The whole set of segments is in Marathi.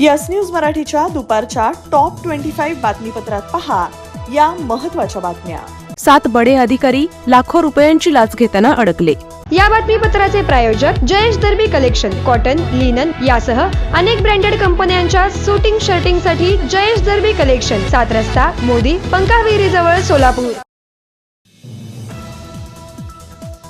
यस न्यूज मराठीच्या दुपारच्या टॉप ट्वेंटी फाईव्ह बातमीपत्रात पहा या महत्त्वाच्या बातम्या. सात बडे अधिकारी लाखो रुपयांची लाच घेताना अडकले. या बातमीपत्राचे प्रायोजक Jayesh Darbi collection cotton linen यासह अनेक ब्रँडेड कंपन्यांच्या सुटिंग शर्टिंगसाठी जयेश दर्बी कलेक्शन सात रस्ता मोदी पंकाविरी जवळ सोलापूर.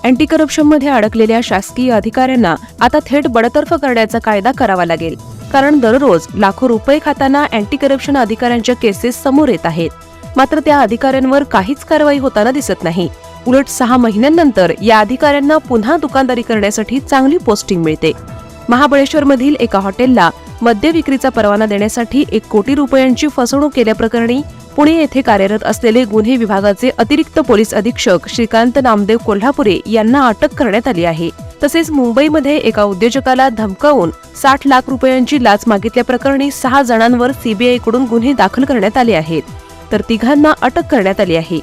अँटी करप्शनमध्ये अडकलेल्या शासकीय अधिकाऱ्यांना आता थेट बडतर्फ करण्याचा कायदा करावा लागेल. कारण दररोज लाखो रुपये खाताना अँटी करप्शन अधिकाऱ्यांच्या केसेस समोर येत आहेत. मात्र त्या अधिकाऱ्यांवर काहीच कारवाई होताना दिसत नाही. उलट सहा महिन्यांनंतर या अधिकाऱ्यांना पुन्हा दुकानदारी करण्यासाठी चांगली पोस्टिंग मिळते. महाबळेश्वरमधील एका हॉटेलला मद्य विक्रीचा परवाना देण्यासाठी एक कोटी रुपयांची फसवणूक केल्याप्रकरणी पुणे येथे कार्यरत असलेले गुन्हे विभागाचे अतिरिक्त पोलीस अधीक्षक श्रीकांत नामदेव कोल्हापुरे यांना अटक करण्यात आली आहे. तसेच मुंबईमध्ये एका उद्योजकाला धमकावून साठ लाख रुपयांची लाच मागितल्याप्रकरणी सहा जणांवर सीबीआयकडून गुन्हे दाखल करण्यात आले आहेत. तर तिघांना अटक करण्यात आली आहे.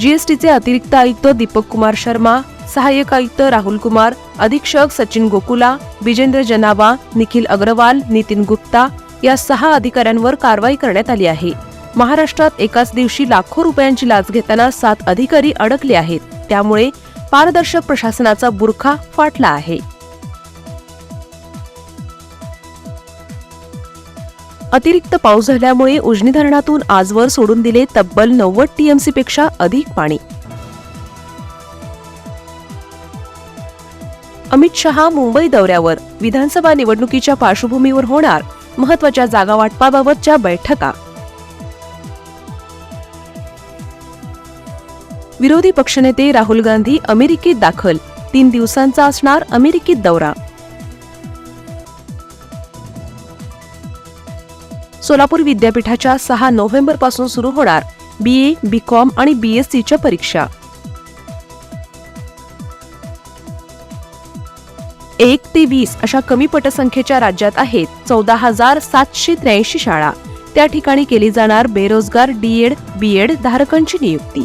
जीएसटीचे अतिरिक्त आयुक्त दीपक कुमार शर्मा सहाय्यक आयुक्त राहुल कुमार अधीक्षक सचिन गोकुला विजेंद्र जनावा निखिल अग्रवाल नितीन गुप्ता या सहा अधिकाऱ्यांवर कारवाई करण्यात आली आहे. महाराष्ट्रात एकाच दिवशी लाखो रुपयांची लाच घेताना सात अधिकारी अडकले आहेत. त्यामुळे पारदर्शक प्रशासनाचा बुरखा फाटला आहे. अतिरिक्त पाऊस झाल्यामुळे उजनी धरणातून आजवर सोडून दिले तब्बल नव्वद टीएमसी पेक्षा अधिक पाणी. अमित शहा मुंबई दौऱ्यावर. विधानसभा निवडणुकीच्या पार्श्वभूमीवर होणार महत्त्वाच्या जागा वाटपाबाबतच्या बैठका. विरोधी पक्षनेते राहुल गांधी अमेरिकेत दाखल. तीन दिवसांचा असणार अमेरिकेत दौरा. सोलापूर विद्यापीठाच्या सहा नोव्हेंबरपासून सुरू होणार बी ए बी कॉम आणि बीएससीच्या परीक्षा. एक ते वीस अशा कमी पटसंख्येच्या राज्यात आहेत चौदा हजार सातशे त्र्याऐंशी शाळा. त्या ठिकाणी केली जाणार बेरोजगार डीएड बीएड धारकांची नियुक्ती.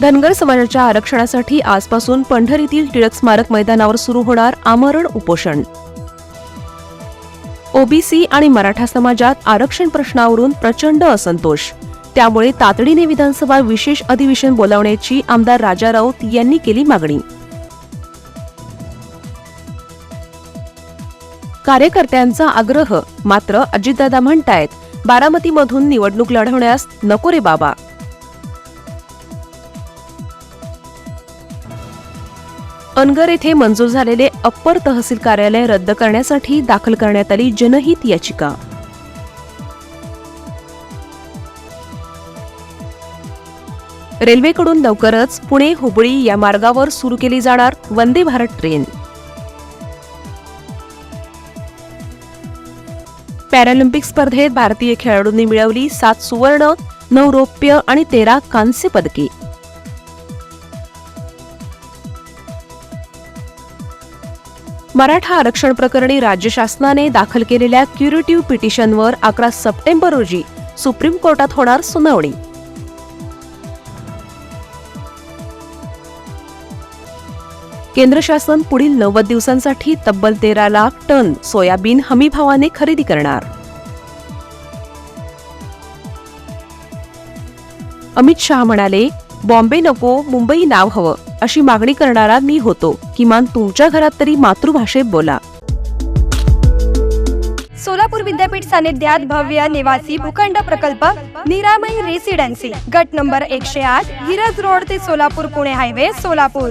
धनगर समाजाच्या आरक्षणासाठी आजपासून पंढरीतील टिळक स्मारक मैदानावर सुरू होणार आमरण उपोषण. ओबीसी आणि मराठा समाजात आरक्षण प्रश्नावरून प्रचंड असंतोष. त्यामुळे तातडीने विधानसभा विशेष अधिवेशन बोलावण्याची आमदार राजा राऊत यांनी केली मागणी. कार्यकर्त्यांचा आग्रह मात्र अजितदादा म्हणतायत बारामतीमधून निवडणूक लढवण्यास नको रे बाबा. अनगर येथे मंजूर झालेले अप्पर तहसील कार्यालय रद्द करण्यासाठी दाखल करण्यात आली जनहित याचिका. रेल्वेकडून लवकरच पुणे हुबळी या मार्गावर सुरू केली जाणार वंदे भारत ट्रेन. पॅरालिम्पिक स्पर्धेत भारतीय खेळाडूंनी मिळवली सात सुवर्ण नऊ रौप्य आणि तेरा कांस्य पदके. मराठा आरक्षण प्रकरणी राज्य शासनाने दाखल केलेल्या क्युरेटिव्ह पिटिशनवर अकरा सप्टेंबर रोजी सुप्रीम कोर्टात होणार सुनावणी. केंद्र शासन पुढील नव्वद दिवसांसाठी तब्बल तेरा लाख टन सोयाबीन हमीभावाने खरेदी करणार. अमित शहा म्हणाले बॉम्बे नको मुंबई नाव हवं अशी मागणी करणारा मी होतो. किमान तुमच्या घरात तरी मातृभाषेत बोला. सोलापूर विद्यापीठ सानिध्यात भव्य निवासी भूखंड प्रकल्प निरामय रेसिडेन्सी गट नंबर एकशे आठ हिरज रोड ते सोलापूर पुणे हायवे सोलापूर.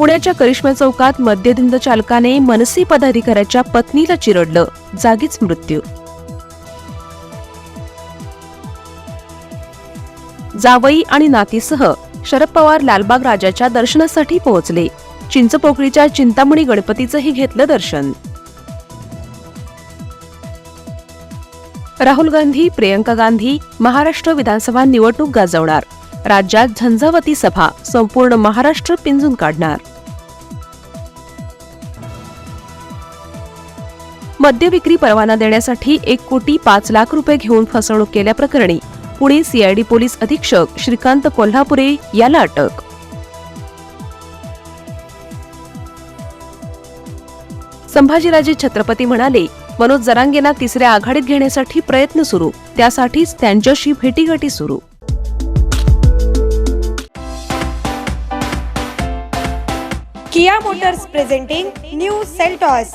पुण्याच्या करिश्मा चौकात मद्यधुंद चालकाने मनसी पदाधिकाऱ्याच्या पत्नीला चिरडलं. जागीच मृत्यू. जावई आणि नातीसह शरद पवार लालबाग राजाच्या दर्शनासाठी पोहोचले. चिंचपोकळीच्या चिंतामणी गणपतीचंही घेतलं दर्शन. राहुल गांधी प्रियंका गांधी महाराष्ट्र विधानसभा निवडणूक गाजवणार. राज्यात झंझावती सभा संपूर्ण महाराष्ट्र पिंजून काढणार. मद्य विक्री परवाना देण्यासाठी एक कोटी पाच लाख रुपये घेऊन फसवणूक केल्याप्रकरणी पुणे सीआयडी पोलीस अधीक्षक श्रीकांत कोल्हापुरे याला अटक. संभाजीराजे छत्रपती म्हणाले मनोज जरांगेंना तिसऱ्या आघाडीत घेण्यासाठी प्रयत्न सुरू त्यासाठीच त्यांच्याशी भेटीगाठी सुरू. Kia motors presenting new Seltos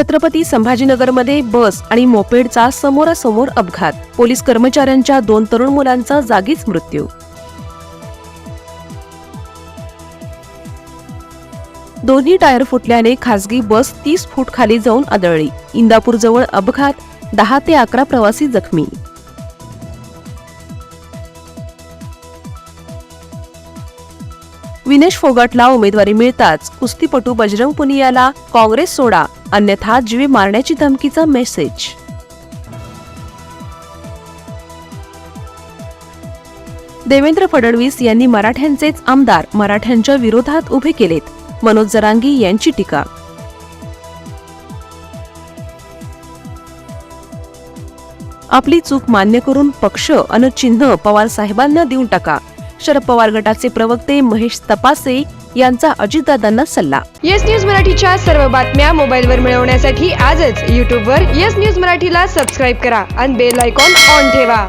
Chhatrapati संभाजीनगरमध्ये बस आणि मोपेडचा समोरासमोर अपघात. पोलीस कर्मचाऱ्यांच्या दोन तरुण मुलांचा जागीच मृत्यू. दोन्ही टायर फुटल्याने खासगी बस तीस फूट खाली जाऊन आदळली. इंदापूरजवळ अपघात दहा ते अकरा प्रवासी जखमी. विनेश फोगटला उमेदवारी मिळताच कुस्तीपटू बजरंग पुनियाला काँग्रेस सोडा अन्यथा जीवे मारण्याची धमकीचा मेसेज. देवेंद्र फडणवीस यांनी मराठ्यांचेच आमदार मराठ्यांच्या विरोधात उभे केलेत. मनोज जरांगी यांची टीका. आपली चूक मान्य करून पक्ष अन चिन्ह पवार साहेबांना देऊन टाका. शरद पवार गटाचे प्रवक्ते महेश तपासे यांचा अजितदादांना सल्ला. येस न्यूज मराठीच्या सर्व बातम्या मोबाईलवर मिळवण्यासाठी आजच यूट्यूबवर येस न्यूज मराठीला सबस्क्राईब करा आणि बेल आयकॉन ऑन ठेवा.